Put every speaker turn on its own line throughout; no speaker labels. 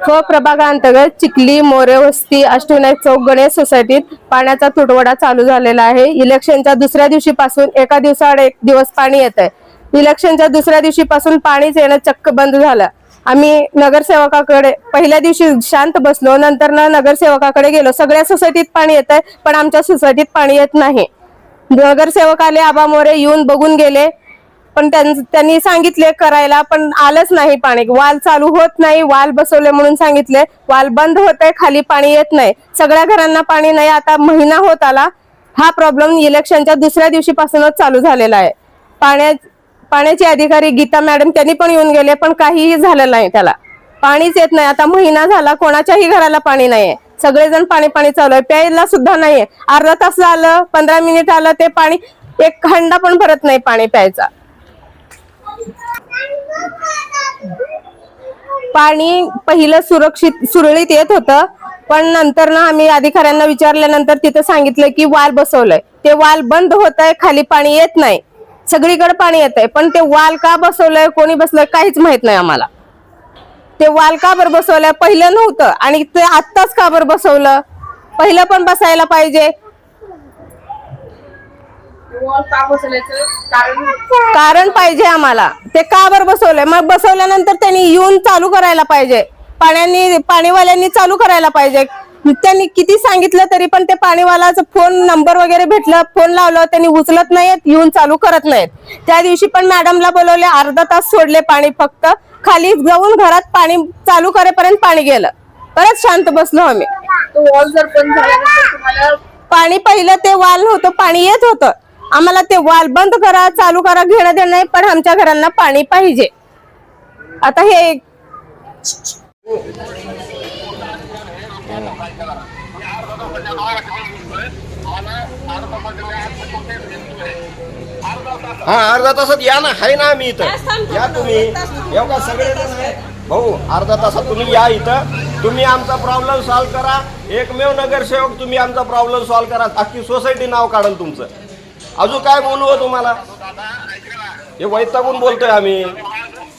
फ प्रभागांतर्गत चिखली मोरे वस्ती अष्टविनायक चौक गणेश सोसायटीत पाण्याचा तुटवडा चालू झालेला आहे. इलेक्शनच्या दुसऱ्या दिवशीपासून एका दिवसाआड एक दिवस पाणी येत आहे इलेक्शनच्या दुसऱ्या दिवशीपासून पाणीच येणं चक्क बंद झालं. आम्ही नगरसेवकाकडे पहिल्या दिवशी शांत बसलो नंतर ना नगरसेवकाकडे गेलो. सगळ्या सोसायटीत पाणी येत आहे पण आमच्या सोसायटीत पाणी येत नाही. नगरसेवक आले आबा मोरे येऊन बघून गेले. पण त्यां- त्यांनी सांगितले करायला पण आलंच नाही पाणी. वाल चालू होत नाही वाल बसवले म्हणून सांगितले. वाल बंद होत आहे खाली पाणी येत नाही. सगळ्या घरांना पाणी नाही. आता महिना होत आला. हा प्रॉब्लेम इलेक्शनच्या दुसऱ्या दिवशीपासूनच चालू झालेला आहे. पाण्या पाण्याचे अधिकारी गीता मॅडम त्यांनी पण येऊन गेले पण काहीही झालं नाही त्याला. पाणीच येत नाही. आता महिना झाला कोणाच्याही घराला पाणी नाहीये. सगळेजण पाणी पाणी चालू आहे. प्यायला सुद्धा नाहीये. अर्धा तास झालं पंधरा मिनिट आलं ते पाणी एक खंडा पण भरत नाही पाणी प्यायचा. पाणी पहिलं सुरक्षित सुरळीत येत होतं. पण नंतर ना आम्ही अधिकाऱ्यांना विचारल्यानंतर तिथं सांगितलं की वाल बसवलंय. ते वाल बंद होत आहे खाली पाणी येत नाही. सगळीकडे पाणी येत आहे पण ते वाल का बसवलंय कोणी बसलंय काहीच माहीत नाही आम्हाला. ते वाल का बरं बसवलंय? पहिलं नव्हतं. आणि ते आत्ताच का बरं बसवलं? पहिलं पण बसायला पाहिजे.
कारण
पाहिजे आम्हाला. ते का बरं बसवलंय? मग बसवल्यानंतर त्यांनी येऊन चालू करायला पाहिजे. पाण्यानी पाणीवाल्यांनी चालू करायला पाहिजे. त्यांनी किती सांगितलं तरी पण ते पाणीवालाचं फोन नंबर वगैरे भेटलं फोन लावलं त्यांनी उचलत नाहीत येऊन चालू करत नाहीत. त्या दिवशी पण मॅडमला बोलवले अर्धा तास सोडले पाणी फक्त. खाली जाऊन घरात पाणी चालू करेपर्यंत पाणी गेलं. परत शांत बसलो आम्ही. पाणी पहिलं ते वाल होतं पाणी येत होतं. आम्हाला ते वाल बंद करा चालू करा घेणं देणं नाही पण आमच्या घरांना पाणी पाहिजे. आता हे
हा अर्धा तासात या ना आहे ना आम्ही इथं. या तुम्ही. येऊ का सगळे जण आहे. भाऊ अर्धा तासात तुम्ही या इथं. तुम्ही आमचा प्रॉब्लेम सॉल्व्ह करा. एकमेव नगरसेवक तुम्ही आमचा प्रॉब्लेम सॉल्व्ह करा. अख्खी सोसायटी नाव काढल तुमचं. अजून काय बोलू हो तुम्हाला? हे वैतागून बोलतोय आम्ही.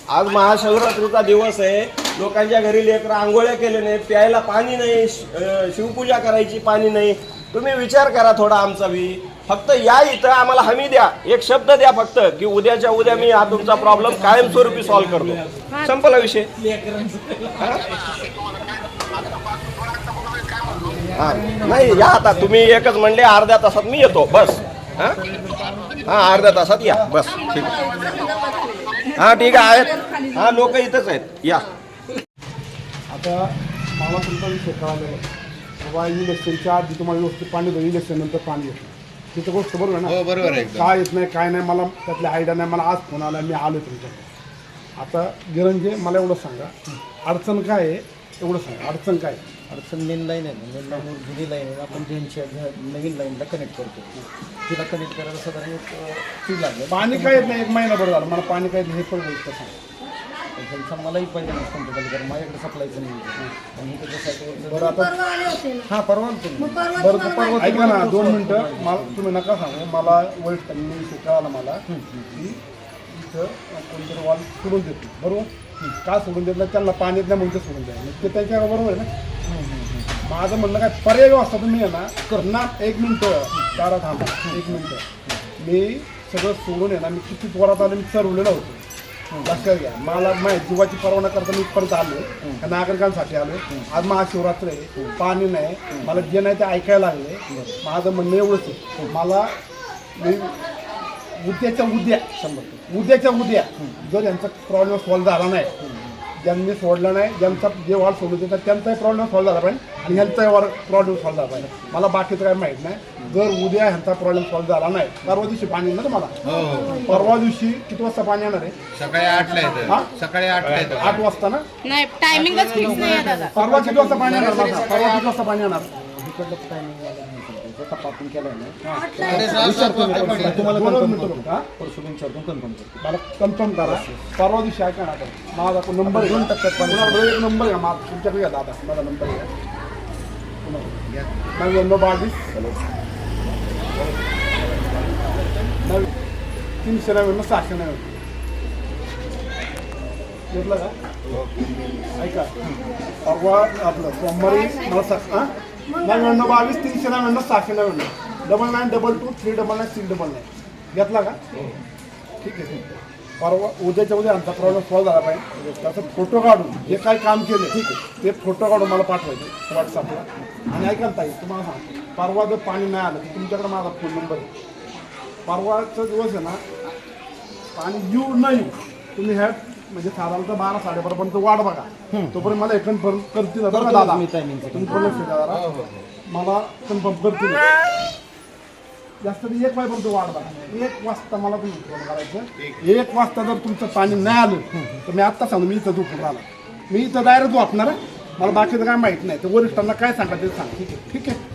आज महाशिवरात्रीचा दिवस आहे. लोकांच्या घरी लेकर आंघोळ्या केले नाही प्यायला पाणी नाही शिवपूजा करायची पाणी नाही. तुम्ही विचार करा थोडा आमचा बी. फक्त या इथं आम्हाला हमी द्या. एक शब्द द्या फक्त की उद्याच्या उद्या मी हा तुमचा प्रॉब्लेम कायमस्वरूपी सॉल्व्ह करतो. संपला विषय. हा? हा. नाही या आता तुम्ही एकच म्हणले अर्ध्या तासात मी येतो. बस. हा हा अर्ध्या तासात या. बस ठीक. आहे हा ठीक आहे आहेत. हा लोक इथंच आहेत. या.
आता मला तुमचा विषय कळाला आहे बाबा इलेक्शनच्या आधी तुम्हाला व्यवस्थित पाणी देऊ इलेक्शन नंतर पाणी येत नाही तिथं गोष्ट बरोबर आहे ना?
बरोबर आहे
काय येत नाही काय नाही मला त्यातली आयडिया नाही मला आज फोन आला मी आलो तुमच्याकडे. आता गिरंजे मला एवढं सांगा. अडचण काय आहे? एवढं सांगा. अडचण काय आहे?
अडचण मेन लाईन आहे ना. मेन लाईन जुनी लाईन आहे. आपण त्यांच्या घ- नवीन लाईनला कनेक्ट करतो. तिला कनेक्ट करायला साधारण एक फी लागेल
पाणी काय येत नाही. एक महिनाभर झालं. मला पाणी काय येत नाही हे पण गोष्ट सांगा
त्यांचा मलाही पाहिजे ना कंपनी कारण माझ्याकडे सप्लायचं नाही आणि इथे त्याच्यासाठी
बरं आता
हां परवा मी.
बरं तर परवा ऐका ना दोन मिनटं. मला तुम्ही नका सांगू. मला वरिष्ठ विषय कळाला मला की इथं कोणतरी वॉल सोडून देतो. बरोबर? का सोडून देत नाही? त्यांना पाणी येत नाही म्हणून ते सोडून द्या मग ते त्यांच्या बरोबर आहे ना? माझं म्हणणं काय? पर्याय व्यवस्था तुम्ही आहे ना? कर ना एक मिनटं. चारा थांबा. एक मिनटं. मी सगळं सोडून आहे ना मी किती पोरात आलो मी चरवलेलं होतो. लक्षात घ्या. मला माझ्या जीवाची परवाना करता मी परत आलो. नागरिकांसाठी आलो. आज महाशिवरात्र आहे. पाणी नाही. मला जे नाही ते ऐकायला लागले. माझं म्हणणं एवढंच आहे. मला मी उद्याच्या उद्या शंभर. उद्याच्या उद्या जर यांचा प्रॉब्लेम सॉल्व्ह झाला नाही ज्यांनी सोडला नाही ज्यांचा जे वॉल सोडून देतात त्यांचाही प्रॉब्लेम सॉल्व्ह झाला पाहिजे आणि ह्यांचाही वॉल प्रॉब्लेम सॉल्व्ह झाला पाहिजे. मला बाकीचं काही माहीत नाही. जर उद्या ह्यांचा प्रॉब्लेम सॉल्व्ह झाला नाही परवा दिवशी पाणी येणार मला
हो हो.
परवा दिवशी किती वाजता पाणी येणार आहे?
सकाळी आठला
हा?
येतं सकाळी आठला येतं.
आठ वाजता ना?
नाही टायमिंगच फिक्स नाही दादा.
परवा किती वाजता पाणी येणार? माझा परवा किती वाजता पाणी येणार?
इकडलं वाला नाही सांगतो जो टप्पा आपण केला आहे. ना
विचारतो मी परवा.
तुम्हाला.
दोनच
कन्फर्म
मिनिटं
करतो.
हा?
विचारतो कन्फर्म करतो.
मला कन्फर्म करा. परवा दिवशी ऐका ना आता. माझा तो नंबर दोन टक्क्यात कोणाकडे एक नंबर घ्या माझा तुमच्याकडे घ्या दादा. माझा नंबर घ्या. नव्याण्णव बावीस नव तीनशे नव्याण्णव सहाशे नव्याण्णव. घेतलं का? ऐका. परवा आपलं सोमवारी मला सक हां? नव्याण्णव बावीस तीनशे नव्याण्णव सहाशे नव्याण्णव double nine double two three double nine six double nine घेतला का? ठीक आहे ठीक आहे. परवा उद्याच्या उद्या आमचा प्रॉब्लेम सॉल्व झाला पाहिजे. त्याचा फोटो काढून जे काय काम केलं ठीक आहे. ते फोटो काढून मला पाठवायचे व्हॉट्सअपला आणि ऐकायला ताई तुम्हाला सांगतो. परवा जर पाणी नाही आलं तर तुमच्याकडे माझा फोन नंबर आहे. परवाचा दिवस आहे ना पाणी येऊ न येऊ तुम्ही ह्या म्हणजे साधारणतः बारा साडेबारापर्यंत वाट बघा. तोपर्यंत मला कन्फर्म करतील बरं का दादा.
मी timing
तुम्ही पण लक्ष द्या जरा. मला कन्फर्म करतील. जास्त नाही एक वाजेपर्यंत वाट बघा. एक वाजता मला तुम्ही फोन करायचं. एक वाजता जर तुमचं पाणी नाही आलं तर मी आत्ता सांगू मी इथं झोपून राहिला. मी इथं डायरेक्ट झोपणार आहे. मला बाकीचं काय माहीत नाही. तर वरिष्ठांना काय सांगा ते सांग. ठीक आहे ठीक आहे?